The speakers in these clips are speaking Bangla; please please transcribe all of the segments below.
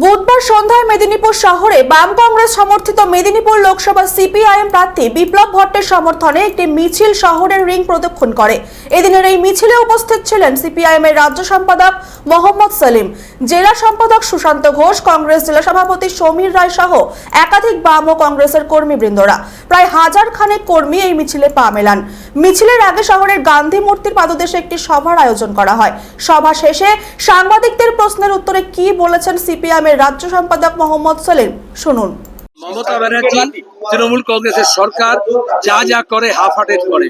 বুধবার সন্ধ্যায় মেদিনীপুর শহরে বাম কংগ্রেস সমর্থিত মেদিনীপুর লোকসভা সিপিআইএম প্রার্থী বিপ্লব ভট্টের সমর্থনে একটি মিছিল শহরের রিং প্রদক্ষিণ করে। এদিনের এই মিছিলে উপস্থিত ছিলেন সিপিআইএম এর রাজ্য সম্পাদক মোহাম্মদ সেলিম, জেলা সম্পাদক সুশান্ত ঘোষ, কংগ্রেস জেলা সভাপতি সমীর রায় সহ একাধিক বাম ও কংগ্রেসের কর্মীবৃন্দরা। প্রায় হাজার খানেক কর্মী এই মিছিলে পা মেলান। মিছিলের আগে শহরের গান্ধী মূর্তির পাদদেশে একটি সভার আয়োজন করা হয়। সভা শেষে সাংবাদিকদের প্রশ্নের উত্তরে কি বলেছেন সিপিআইএম এর রাজ্য সম্পাদক মোহাম্মদ সেলিম? শুনুন। মমতা ব্যানার্জি তৃণমূল কংগ্রেসের সরকার যা যা করে হাফ হার্টেড করে,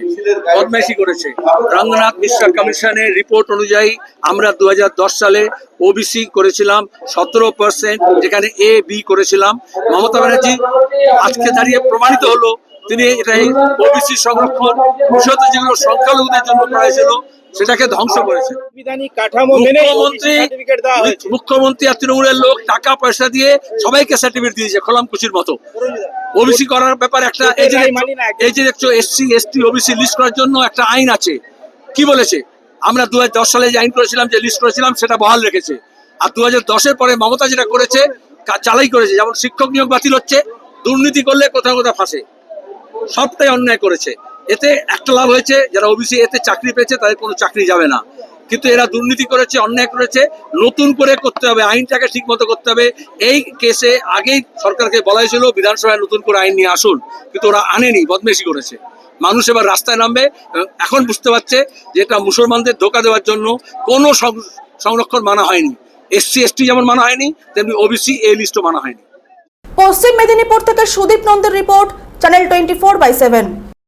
বদমাইশি করেছে। রঙ্গনাথ মিশ্রা কমিশনের রিপোর্ট অনুযায়ী আমরা দু হাজার দশ সালে ওবিসি করেছিলাম, সতেরো পার্সেন্ট যেখানে এ বি করেছিলাম। মমতা ব্যানার্জি আজকে দাঁড়িয়ে প্রমাণিত হলো, তিনি এটাই ওবিসি সংরক্ষণ বিশেষত যেগুলো সংখ্যালঘুদের জন্য করা হয়েছিল সেটাকে ধ্বংস করেছে। মেনে মুখ্যমন্ত্রী আর তৃণমূলের লোক টাকা পয়সা দিয়ে সবাইকে সার্টিফিকেট দিয়েছে খোলামকুচির মতো। ওবিসি করার ব্যাপার একটা এই যে দেখছ এসসি এসটি ওবিসি লিস্ট করার জন্য একটা আইন আছে। কি বলেছে? আমরা দু হাজার দশ সালে যে আইন করেছিলাম যে লিস্ট করেছিলাম সেটা বহাল রেখেছে। আর দু হাজার দশের পরে মমতা যেটা করেছে চালাই করেছে। যেমন শিক্ষক নিয়োগ বাতিল হচ্ছে দুর্নীতি করলে কোথাও কোথাও ফাঁসে। সবটাই অন্যায় করেছে। এতে একটা লাভ হয়েছে, যারা ওবিসি এতে চাকরি পেয়েছে তাদের কোনো চাকরি যাবে না। কিন্তু এরা দুর্নীতি করেছে, অন্যায় করেছে, নতুন করে করতে হবে, আইনটাকে ঠিক মতো করতে হবে। এই কেসে আগেই সরকারকে বলা হয়েছিল, বিধানসভায় নতুন করে আইন নিয়ে আসুন। কিন্তু ওরা আনেনি, বদমেশি করেছে। মানুষ এবার রাস্তায় নামবে এখন বুঝতে পারছে যে এটা মুসলমানদের ধোকা দেওয়ার জন্য কোনো সংরক্ষণ মানা হয়নি। এসসি এসটি যেমন মানা হয়নি, তেমনি ওবিসি এই লিস্টও মানা হয়নি। পশ্চিম মেদিনীপুর থেকে Sudip নন্দের report channel twenty four by seven